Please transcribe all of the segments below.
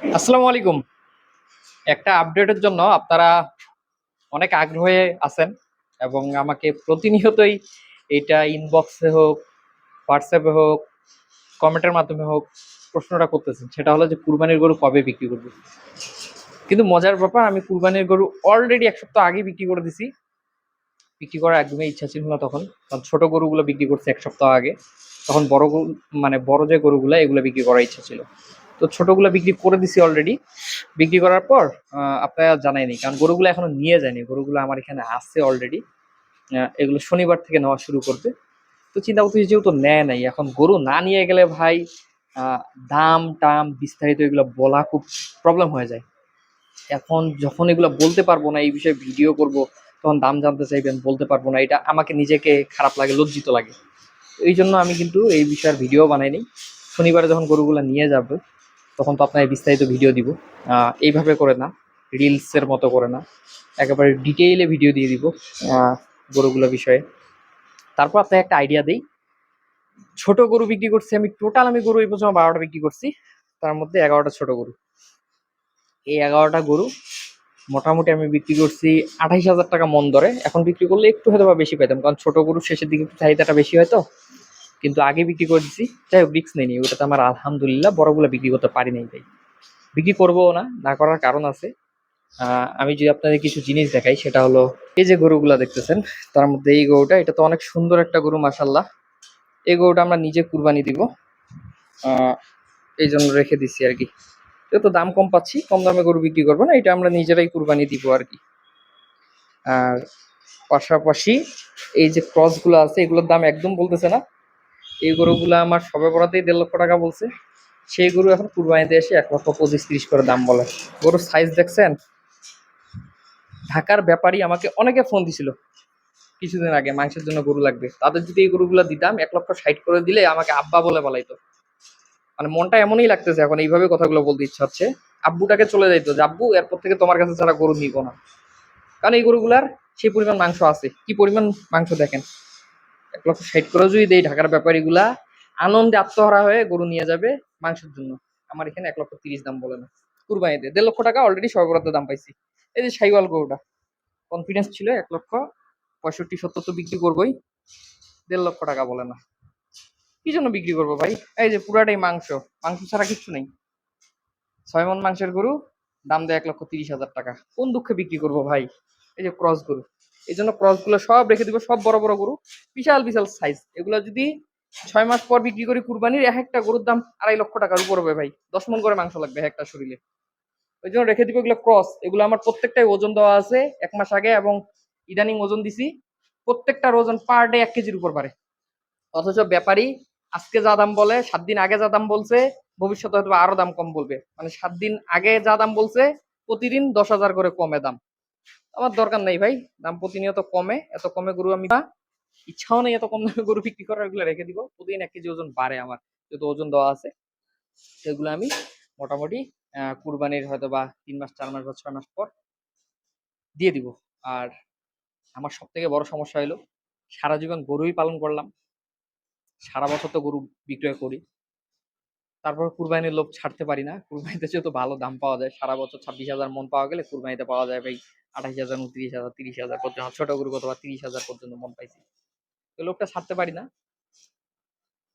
আসসালামু আলাইকুম। একটা আপডেটের জন্য আপনারা অনেক আগ্রহে আছেন এবং আমাকে প্রতিনিয়তই এটা ইনবক্সে হোক হোয়াটসঅ্যাপে হোক কমেন্টের মাধ্যমে হোক প্রশ্নটা করতেছেন। সেটা হলো যে কুরবানির গরু কবে বিক্রি করবে? কিন্তু মজার ব্যাপার, আমি কুরবানির গরু অলরেডি এক সপ্তাহ আগে বিক্রি করে দিছি। বিক্রি করার একদমই ইচ্ছা ছিল না তখন। কারণ ছোটো গরুগুলো বিক্রি করছে এক সপ্তাহ আগে। তখন বড় মানে বড় যে গরুগুলো, এগুলো বিক্রি করার ইচ্ছা ছিল। তো ছোটগুলো বিক্রি করে দিছি অলরেডি বিক্রি করার পর আপনারা জানাইনি কারণ গরুগুলো এখনও নিয়ে যায়নি। গরুগুলো আমার এখানে আছে অলরেডি এগুলো শনিবার থেকে নেওয়া শুরু করবে। তো চিন্তা করতেছি, যেহেতু নেয় নাই, এখন গরু না নিয়ে গেলে ভাই দাম টাম বিস্তারিত এগুলো বলা খুব প্রবলেম হয়ে যায়। এখন যখন এগুলো বলতে পারব না, এই বিষয়ে ভিডিও করব, তখন দাম জানতে চাইবেন, বলতে পারব না। এটা আমাকে নিজেকে খারাপ লাগে, লজ্জিত লাগে। এই জন্য আমি কিন্তু এই বিষয়ের ভিডিও বানাইনি শনিবারে যখন গরুগুলো নিয়ে যাবে তখন তো আপনার বিস্তারিত ভিডিও দিব। এইভাবে করে না রিলসের মতো করে না। একেবারে ডিটেইলে ভিডিও দিয়ে দিব গরুগুলো বিষয়ে। তারপর আপনাকে একটা আইডিয়া দেই। ছোট গরু বিক্রি করছি আমি টোটাল আমি গরু এই পর্যন্ত বারোটা বিক্রি করছি। তার মধ্যে এগারোটা ছোট গরু। এই এগারোটা গরু মোটামুটি আমি বিক্রি করছি আঠাইশ হাজার টাকা মন দরে এখন বিক্রি করলে একটু হয়তো বা বেশি পেতাম কারণ ছোট গরু শেষের দিকে চাহিদাটা বেশি হয় তো। কিন্তু আগে বিক্রি করে দিচ্ছি যাই হোক রিক্স নেই ওটাতে আমার আলহামদুলিল্লাহ বড়গুলো বিক্রি করতে পারি নাই তাই বিক্রি করব না না করার কারণ আছে। আমি যদি আপনাদের কিছু জিনিস দেখাই, সেটা হলো এই যে গরুগুলা দেখতেছেন, তার মধ্যে এই গরুটা, এটা তো অনেক সুন্দর একটা গরু মাসাল্লাহ এই গরুটা আমরা নিজে কুরবানি দিব। এই জন্য রেখে দিচ্ছি আর কি। যেহেতু দাম কম পাচ্ছি, কম দামে গরু বিক্রি করব না, এটা আমরা নিজেরাই কুরবানি দিব আর কি। আর পাশাপাশি এই যে ক্রসগুলো আছে, এগুলোর দাম একদম বলতেছে না। এই গরুগুলো আমার সবে পড়াতেই দেড় লক্ষ টাকা বলছে। সেই গরু এখন কুরবানিতে এসে এক লক্ষ পঁচিশ তিরিশ করে দাম বলে। গরুর সাইজ দেখছেন? ঢাকার ব্যাপারই আমাকে অনেকে ফোন দিছিল। কিছুদিন আগে মাংসের জন্য গরু লাগবে। তাদের যদি এই গরুগুলো দিতাম, এক লক্ষ ষাট করে দিলে আমাকে আব্বা বলে বলাইতো মানে মনটা এমনই লাগতেছে এখন এইভাবে কথাগুলো বলতে ইচ্ছা হচ্ছে। আব্বুটাকে চলে যাইতো যে, আব্বু, এরপর থেকে তোমার কাছে ছাড়া গরু নিব না। কারণ এই গরুগুলার সেই পরিমাণ মাংস আছে। কি পরিমাণ মাংস দেখেন? এক লক্ষ ষাট করে যদি দেই ঢাকার ব্যাপারীগুলা, আনন্দে আত্মহারা হয়ে গরু নিয়ে যাবে মাংসের জন্য। আমার এখানে এক লক্ষ তিরিশ দাম বলে না। কুরবানিতে দেড় লক্ষ টাকা অলরেডি সর্বরাদ্দ দাম পাইছি। এই যে সাইওয়াল গরুটা কনফিডেন্স ছিল এক লক্ষ পঁয়ষট্টি, সত্তর তো বিক্রি করবোই। দেড় লক্ষ টাকা বলে না। কি জন্য বিক্রি করব ভাই? এই যে পুরাটাই মাংস। মাংস ছাড়া কিচ্ছু নেই। ছয় মন মাংসের গরু, দাম দেয় এক লক্ষ তিরিশ হাজার টাকা। কোন দুঃখে বিক্রি করব ভাই? এই যে ক্রস গরু। এই জন্য ক্রসগুলো সব রেখে দিব, সব বড় বড় গরু, বিশাল বিশাল সাইজ এগুলো যদি ছয় মাস পর বিক্রি করি কুরবানির, এক একটা গরুর দাম আড়াই লক্ষ টাকার উপর হবে ভাই। দশ মন করে মাংস লাগবে একটা শরীরে। ওই জন্য রেখে দিব এগুলো ক্রস এগুলো আমার প্রত্যেকটাই ওজন দেওয়া আছে এক মাস আগে এবং ইদানিং ওজন দিছি। প্রত্যেকটার ওজন পার ডে এক কেজির উপর পারে অথচ ব্যাপারী আজকে যা দাম বলে, সাত দিন আগে যা দাম বলছে, ভবিষ্যতে হয়তো আরও দাম কম বলবে। মানে সাত দিন আগে যা দাম বলছে, প্রতিদিন দশ হাজার করে কমে দাম। আমার দরকার নেই ভাই। দাম প্রতিনিয়ত কমে, এত কমে গরু আমি ইচ্ছাও নেই এত কম দামে গরু বিক্রি করার, এগুলো রেখে দিব। প্রতিদিন এক কেজি ওজন বাড়ে আমার, যেহেতু ওজন দেওয়া আছে। সেগুলো আমি মোটামুটি কুরবানির হয়তো বা তিন মাস, চার মাস বা ছয় মাস পর দিয়ে দিব। আর আমার সব থেকে বড় সমস্যা হলো সারা জীবন গরুই পালন করলাম। সারা বছর তো গরু বিক্রয় করি। তারপর কুরবানির লোভ ছাড়তে পারি না। কুরবানিতে যেহেতু ভালো দাম পাওয়া যায়, সারা বছর ছাব্বিশ হাজার মন পাওয়া গেলে কুরবানিতে পাওয়া যায় ভাই। আঠাশ হাজার, উনত্রিশ হাজার, তিরিশ হাজার পর্যন্ত ছোট গরু অথবা তিরিশ হাজার পর্যন্ত মন পাইছি। তো লোকটা ছাড়তে পারি না।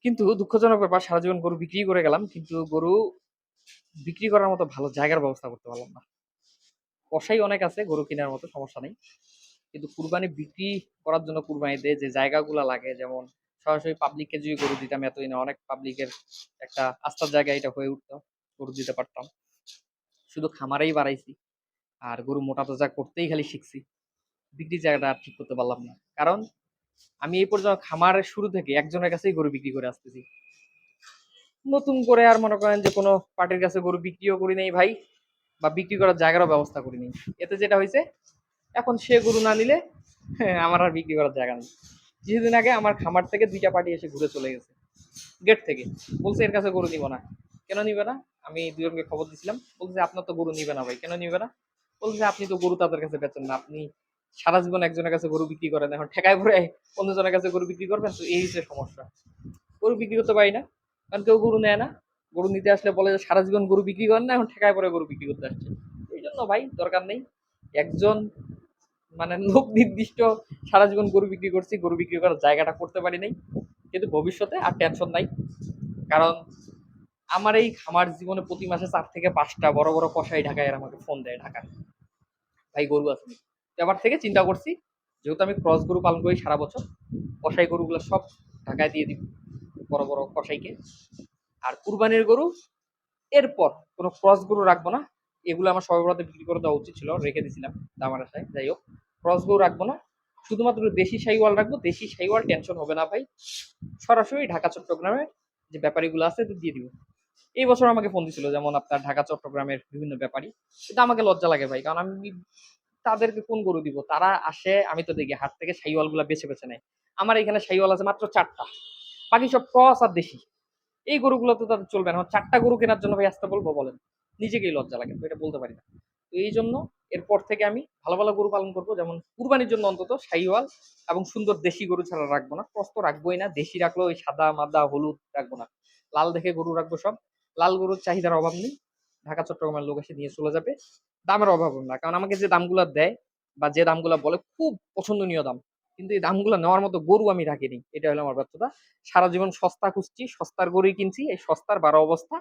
কিন্তু দুঃখজনক ব্যাপার, সারা জীবন গরু বিক্রি করে গেলাম, কিন্তু গরু বিক্রি করার মতো ভালো জায়গার ব্যবস্থা করতে পারলাম না। কষাই অনেক আছে, গরু কেনার মতো সমস্যা নেই। কিন্তু কুরবানি বিক্রি করার জন্য কুরবানিতে যে জায়গাগুলো লাগে, যেমন সরাসরি পাবলিককে যদি গরু দিতাম এতই না, অনেক পাবলিকের একটা আস্থার জায়গা এটা হয়ে উঠতো, গরু দিতে পারতাম। শুধু খামারেই বাড়াইছি। আর গরু মোটা তাজা করতেই খালি শিখছি। বিক্রি জায়গাটা ঠিক করতে পারলাম না। কারণ আমি এই পর্যন্ত খামারের শুরু থেকে একজনের কাছেই গরু বিক্রি করে আসতেছি। নতুন করে আর মনে করেন যে কোনো পার্টির কাছে গরু বিক্রিও করি নাই ভাই বা বিক্রি করার জায়গারও ব্যবস্থা করি নাই। এতে যেটা হয়েছে, এখন সে গরু না নিলে আমার আর বিক্রি করার জায়গা নেই। কিছুদিন আগে আমার খামার থেকে দুইটা পার্টি এসে ঘুরে চলে গেছে, গেট থেকে। বলছে, এর কাছে গরু নিব না। কেন নিবে না? আমি দুজনকে খবর দিছিলাম। বলছে, আপনার তো গরু নিবে না ভাই, কেন নিবে না? বলছে আপনি তো গরু তাদের কাছে বেচেন না। আপনি সারা জীবন একজনের কাছে গরু বিক্রি করেন। এখন ঠেকায় ভরে অন্যজনের কাছে গরু বিক্রি করবেন? তো এই হচ্ছে সমস্যা। গরু বিক্রি করতে পারি না, কারণ কেউ গরু নেয় না। গরু নিতে আসলে বলে যে, সারা জীবন গরু বিক্রি করেন না, এখন ঠেকায় পরে গরু বিক্রি করতে আসছে। এই জন্য ভাই, দরকার নেই। একজন মানে লোক নির্দিষ্ট, সারা জীবন গরু বিক্রি করছি, গরু বিক্রি করার জায়গাটা করতে পারি নাই। কিন্তু ভবিষ্যতে আর টেনশন নাই। কারণ আমার এই খামার জীবনে প্রতি মাসে চার থেকে পাঁচটা বড় বড় কষাই ঢাকায় আমাকে ফোন দেয় ঢাকা ভাই গরু আছে। এবার থেকে চিন্তা করছি, যেহেতু আমি ক্রস গরু পালন করি সারা বছর কষাই গরুগুলো সব ঢাকায় দিয়ে দিব, বড় বড় কষাইকে আর কুরবানির গরু, এরপর কোনো ক্রস গরু রাখব না, এগুলো আমার সর্বরাতে বিক্রি করে দেওয়া উচিত ছিল, রেখে দিয়েছিলাম দামার আশায়। যাই হোক, ক্রস গরু রাখব না, শুধুমাত্র দেশি সাইওয়াল রাখব, দেশি সাইওয়াল টেনশন হবে না ভাই। সরাসরি ঢাকা, চট্টগ্রামের যে ব্যাপারীগুলো আছে দিয়ে দিব। এই বছর আমাকে ফোন দিছিল যেমন আপনার ঢাকা, চট্টগ্রামের বিভিন্ন ব্যাপারী এটা আমাকে লজ্জা লাগে ভাই, কারণ আমি তাদেরকে কোন গরু দিব? তারা আসে, আমি তো দেখি হাত থেকে সাইওয়ালগুলা বেছে বেছে নেয়। আমার এখানে সাইওয়াল আছে মাত্র চারটা। বাকি সব ক্রস আর দেশি। এই গরুগুলো তো তাদের চলবে না। চারটা গরু কেনার জন্য ভাই আসতে বলব বলেন। নিজেকেই লজ্জা লাগে, এটা বলতে পারি না। তো এই জন্য এরপর থেকে আমি ভালো ভালো গরু পালন করব। যেমন কুরবানির জন্য অন্তত সাইওয়াল এবং সুন্দর দেশি গরু ছাড়া রাখব না। ক্রস তো রাখবোই না। দেশি রাখলেও ওই সাদা, মাদা, হলুদ রাখব না। লাল দেখে গরু রাখব সব। লাল গরুর চাহিদার অভাব নেই। ঢাকা, চট্টগ্রামের লোক এসে নিয়ে চলে যাবে। দামের অভাব না, কারণ আমাকে যে দামগুলো দেয় বা যে দামগুলো বলে খুব পছন্দনীয় দাম, কিন্তু এই দামগুলো নেওয়ার মতো গরু আমি রাখিনি। এটা হলো আমার ব্যর্থতা। সারা জীবন সস্তা খুঁজছি, সস্তার গরুই কিনছি, এই সস্তার বারো অবস্থা,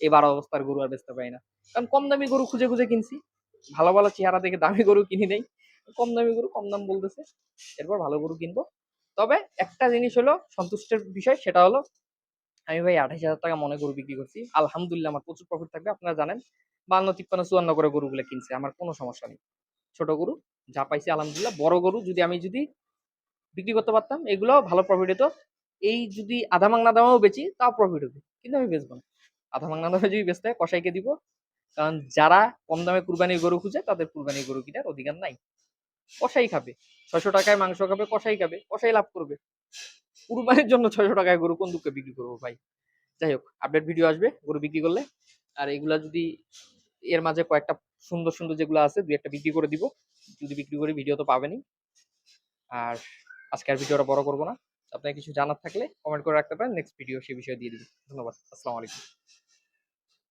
এই বারো অবস্থার গরু আর বেচতে পারি না। কারণ কম দামি গরু খুঁজে খুঁজে কিনছি। ভালো ভালো চেহারা দেখে দামি গরু কিনি নেই। কম দামি গরু কম দাম বলতেছে। এরপর ভালো গরু কিনবো। তবে একটা জিনিস হলো সন্তুষ্টের বিষয়, সেটা হলো আমি ভাই আঠাশ হাজার টাকা মনে গরু বিক্রি করছি। আলহামদুলিল্লাহ আমার প্রচুর প্রফিট থাকবে, আপনারা জানেন। বান্ন তিপ্পান্ন চুয়ান্ন করে গরুগুলো কিনছে, আমার কোনো সমস্যা নেই। ছোট গরু, যা পাইছি আলহামদুলিল্লাহ। বড় গরু যদি আমি যদি বিক্রি করতে পারতাম, এগুলো ভালো প্রফিট হতো। এই যদি আধা মাংনা দামেও বেচি, তাও প্রফিট হবে। কিন্তু আমি বেচবো না। আধা মাংনা দামে যদি বেচতে হয় কষাইকে দিব। কারণ যারা কম দামে কুরবানির গরু খুঁজে, তাদের কুরবানির গরু কেনার অধিকার নাই। কষাই খাবে। ছয়শো টাকায় মাংস খাবে কষাই খাবে কষাই লাভ করবে। কুরবানির জন্য ছয়শো টাকায় গরু কোন দুঃখে বিক্রি করব ভাই। যাই হোক আপডেট ভিডিও আসবে, গরু বিক্রি করলে। আর এগুলা যদি এর মাঝে কয়েকটা সুন্দর সুন্দর যেগুলো আছে, দুই একটা বিক্রি করে দিব। যদি বিক্রি করি ভিডিও তো পাবেনি আর আজকে আর ভিডিওটা বড় করব না। আপনার কিছু জানার থাকলে কমেন্ট করে রাখতে পারেন। নেক্সট ভিডিও সে বিষয়ে দিয়ে দিবেন ধন্যবাদ। আসসালামু আলাইকুম।